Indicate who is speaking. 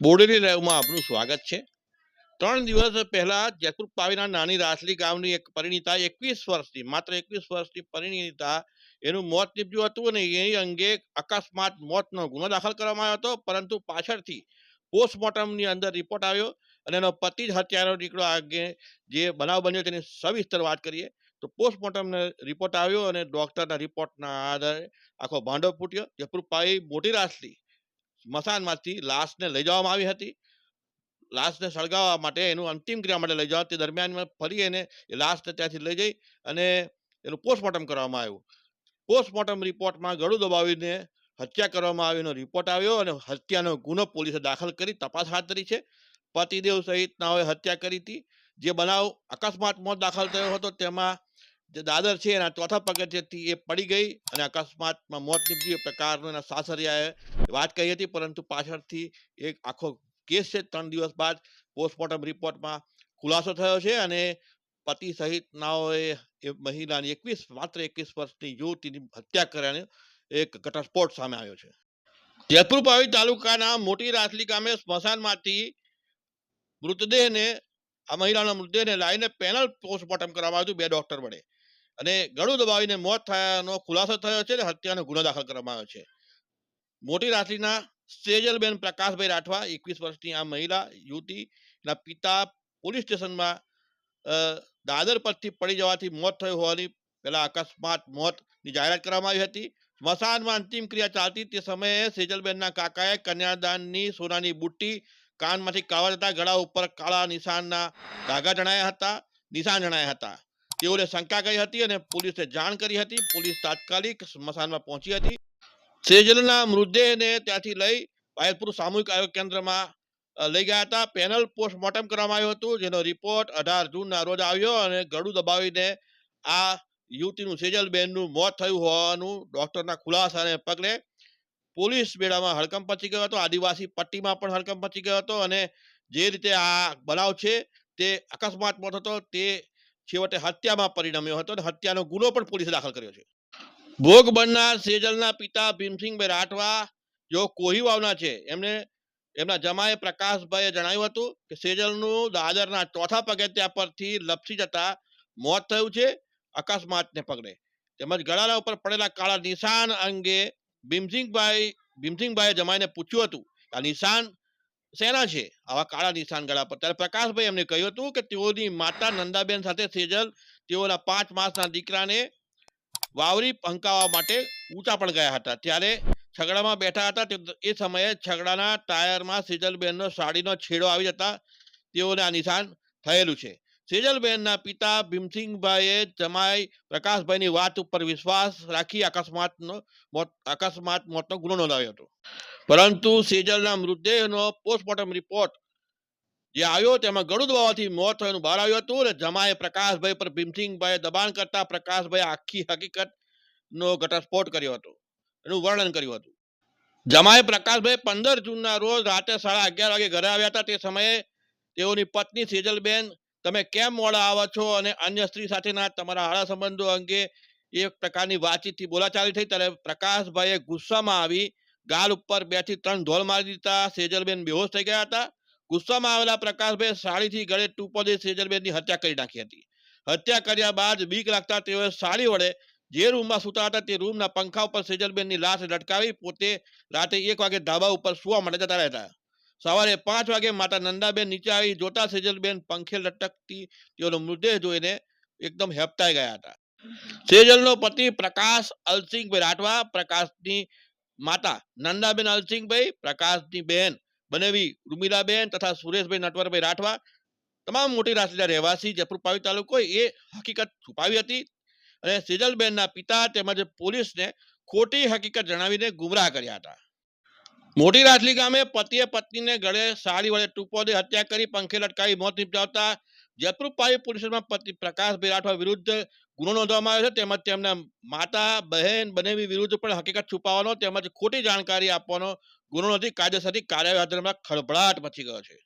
Speaker 1: બોડેલી લાઈવમાં આપનું સ્વાગત છે. ત્રણ દિવસ પહેલા જયપુર પાવીના નાની રાસલી ગામની એક પરિણીતા એકવીસ વર્ષની માત્ર એકવીસ વર્ષની પરિણીતા એનું મોત નીપજ્યું હતું અને એ અંગે અકસ્માત મોતનો ગુનો દાખલ કરવામાં આવ્યો હતો. પરંતુ પાછળથી પોસ્ટમોર્ટમની અંદર રિપોર્ટ આવ્યો અને એનો પતિ જ હત્યારો નીકળ્યો. આગે જે બનાવ બન્યો તેની સવિસ્તર વાત કરીએ તો પોસ્ટમોર્ટમનો રિપોર્ટ આવ્યો અને ડોક્ટરના રિપોર્ટના આધારે આખો ભાંડો ફૂટ્યો. જયપુર પાવી મોટી રાસલી સ્મશાનમાંથી લાશને લઈ જવામાં આવી હતી. લાશને સળગાવવા માટે એનું અંતિમ ક્રિયા માટે લઈ જવા તે દરમિયાનમાં ફરી એને એ લાશને ત્યાંથી લઈ જઈ અને એનું પોસ્ટમોર્ટમ કરવામાં આવ્યું. પોસ્ટમોર્ટમ રિપોર્ટમાં ગળું દબાવીને હત્યા કરવામાં આવીનો રિપોર્ટ આવ્યો અને હત્યાનો ગુનો પોલીસે દાખલ કરી તપાસ હાથ ધરી છે. પતિદેવ સહિતનાઓએ હત્યા કરી હતી. જે બનાવ અકસ્માત મોત દાખલ થયો હતો તેમાં જે દાદર છે એના ચોથા પગથિયેથી એ પડી ગઈ અને અકસ્માતમાં મોત નીપજ્યું. પ્રકારનો એના સાસરિયાએ વાત કહી હતી, પરંતુ પાછળથી એક આખો કેસ છે. ત્રણ દિવસ બાદ પોસ્ટમોર્ટમ રિપોર્ટમાં ખુલાસો થયો છે અને પતિ સહિતનાઓએ એ મહિલાની એકવીસ, માત્ર એકવીસ વર્ષની યુવતીની હત્યા કર્યાનો એક ઘટસ્ફોટ સામે આવ્યો છે. જેતપુર પાવી તાલુકાના મોટી રાસલી ગામે સ્મશાનમાંથી મૃતદેહને, આ મહિલાના મૃતદેહને લાવીને પેનલ પોસ્ટમોર્ટમ કરવામાં આવ્યું હતું. બે ડોક્ટર વડે. અને ગળું દબાવીને મોત થયાનો ખુલાસો થયો છે અને હત્યાનો ગુનો દાખલ કરવામાં આવ્યો છે. મોટી રાત્રિના સેજલબેન પ્રકાશભાઈ રાઠવા, એકવીસ વર્ષની આ મહિલા, યુવતીના પિતા પોલીસ સ્ટેશનમાં દાદર પરથી પડી જવાથી મોત થયું હોવાની પહેલા અકસ્માત મોતની જાહેરાત કરવામાં આવી હતી. સ્મશાનમાં અંતિમ ક્રિયા ચાલતી તે સમયે સેજલબેનના કાકાએ કન્યાદાનની સોનાની બુટ્ટી કાનમાંથી કાવા જતા ગળા ઉપર કાળા નિશાનના ધાગા જણાયા હતા, નિશાન જણાયા હતા. તેઓને શંકા કરી હતી અને પોલીસે જાણ કરી હતી. પોલીસ તાત્કાલિક સ્મશાનમાં પહોંચી હતી. સેજલના મૃતદેહને ત્યાંથી લઈ પાયલપુર સામૂહિક આરોગ્ય કેન્દ્રમાં લઈ ગયા હતા. પેનલ પોસ્ટમોર્ટમ કરવામાં આવ્યું હતું, જેનો રિપોર્ટ અઢાર જૂનના રોજ આવ્યો અને ગળું દબાવીને આ યુવતીનું, સેજલબેનનું મોત થયું હોવાનું ડોક્ટરના ખુલાસાને પગલે પોલીસ બેડામાં હડકંપ મચી ગયો હતો. આદિવાસી પટ્ટીમાં પણ હડકંપ મચી ગયો હતો અને જે રીતે આ બનાવ છે તે અકસ્માત મોત હતો. તે છેવટે હત્યામાં પરિણમ્યો હતો અને હત્યાનો ગુનો પણ પોલીસે દાખલ કર્યો છે. ભોગ બનનાર સેજલના પિતા ભીમસિંહભાઈ રાઠવા જેઓ કોહીવાવના છે, એમને એમના જમાએ પ્રકાશભાઈએ જણાવ્યું હતું કે સેજલનું દાદરના ચોથા પગથિયા પરથી લપસી જતા મોત થયું છે, અકસ્માતને પગલે. તેમજ ગળાના ઉપર પડેલા કાળા નિશાન અંગે ભીમસિંહભાઈ, ભીમસિંહભાઈએ જમાઈને પૂછ્યું હતું આ નિશાન શેના છે? આવા કાળા નિશાન ગળા પર. ત્યારે પ્રકાશભાઈ એમને કહ્યું હતું કે તેઓની માતા નંદાબેન સાથે સેજલ તેઓના પાંચ માસના દીકરાને વાવરી પંકાવવા માટે ઊંચા પણ ગયા હતા. ત્યારે છગડામાં બેઠા હતા. એ સમયે છગડાના ટાયરમાં સેજલબેનનો સાડીનો છેડો આવી જતા તેઓને આ નિશાન થયેલું છે. સેજલબેનના પિતા ભીમસિંહભાઈએ જમાઈ પ્રકાશભાઈની વાત ઉપર વિશ્વાસ રાખી અકસ્માતનો મોત, અકસ્માત મોતનો ગુનો નોંધાવ્યો હતો. પરંતુ સેજલના મૃતદેહનો પોસ્ટમોર્ટમ રિપોર્ટ જે આવ્યો તેમાં ગળું દબાવવાથી મોત થયું બહાર આવ્યું હતું અને જમાએ પ્રકાશભાઈ પર ભીમસિંહભાઈએ દબાણ કરતા પ્રકાશભાઈ આખી હકીકતનો ઘટસ્ફોટ કર્યો હતો, એનું વર્ણન કર્યું હતું. જમાએ પ્રકાશભાઈ પંદર જૂનના રોજ રાતે સાડા અગિયાર વાગે ઘરે આવ્યા હતા. તે સમયે તેઓની પત્ની સેજલબેન તમે કેમ મોડા આવો છો? અને અન્ય સ્ત્રી સાથેના તમારા હાળા સંબંધો અંગે એક પ્રકારની વાતચીતથી બોલાચાલી થઈ ત્યારે પ્રકાશભાઈએ ગુસ્સામાં આવી, ગાલ ઉપર બેથી ત્રણ ધોલ મારી દીધા, સેજલબેન બેહોશ થઈ ગયા હતા. ગુસ્સામાં આવેલા પ્રકાશભાઈ સાડીથી ગળે ટૂંપો દઈ સેજલબેનની હત્યા કરી નાખી હતી. હત્યા કર્યા બાદ બીક લાગતા તેઓએ સાડી વડે જે રૂમમાં સૂતા હતા તે રૂમના પંખા ઉપર સેજલબેનની લાશ લટકાવી પોતે રાતે એક વાગે ધાબા ઉપર સુવા માટે જતા રહેતા. સવારે પાંચ વાગે માતા નંદાબેન નીચે આવી જોતા સેજલબેન પંખે લટકતી તેઓનો મૃતદેહ જોઈને એકદમ હેપતાઈ ગયા હતા. સેજલનો પતિ પ્રકાશ અલસિંહભાઈ રાઠવા, પ્રકાશની માતા નંદાબેન અલસિંહભાઈ પ્રકાશની બહેન બનેવી રૂમિલાબેન તથા સુરેશભાઈ નટવરભાઈ રાઠવા, તમામ મોટી રાશિના રહેવાસી જયપુર પાવી તાલુકો એ હકીકત છુપાવી હતી અને સેજલબેનના પિતા તેમજ પોલીસને ખોટી હકીકત જણાવીને ગુમરાહ કર્યા હતા. મોટી રાઠલી ગામે પતિએ પત્નીને ગળે સાડી વડે ટૂંપો દે હત્યા કરી પંખે લટકાવી મોત નિપજાવતા જયપુર પાવી પોલીસ પતિ પ્રકાશભાઈ રાઠવા વિરુદ્ધ ગુનો નોંધવામાં આવ્યો છે. તેમજ તેમના માતા, બહેન બનેવી વિરુદ્ધ પણ હકીકત છુપાવવાનો તેમજ ખોટી જાણકારી આપવાનો ગુનો નોંધી કાયદેસરની કાર્યવાહી હાથ ખળભળાટ મચી ગયો છે.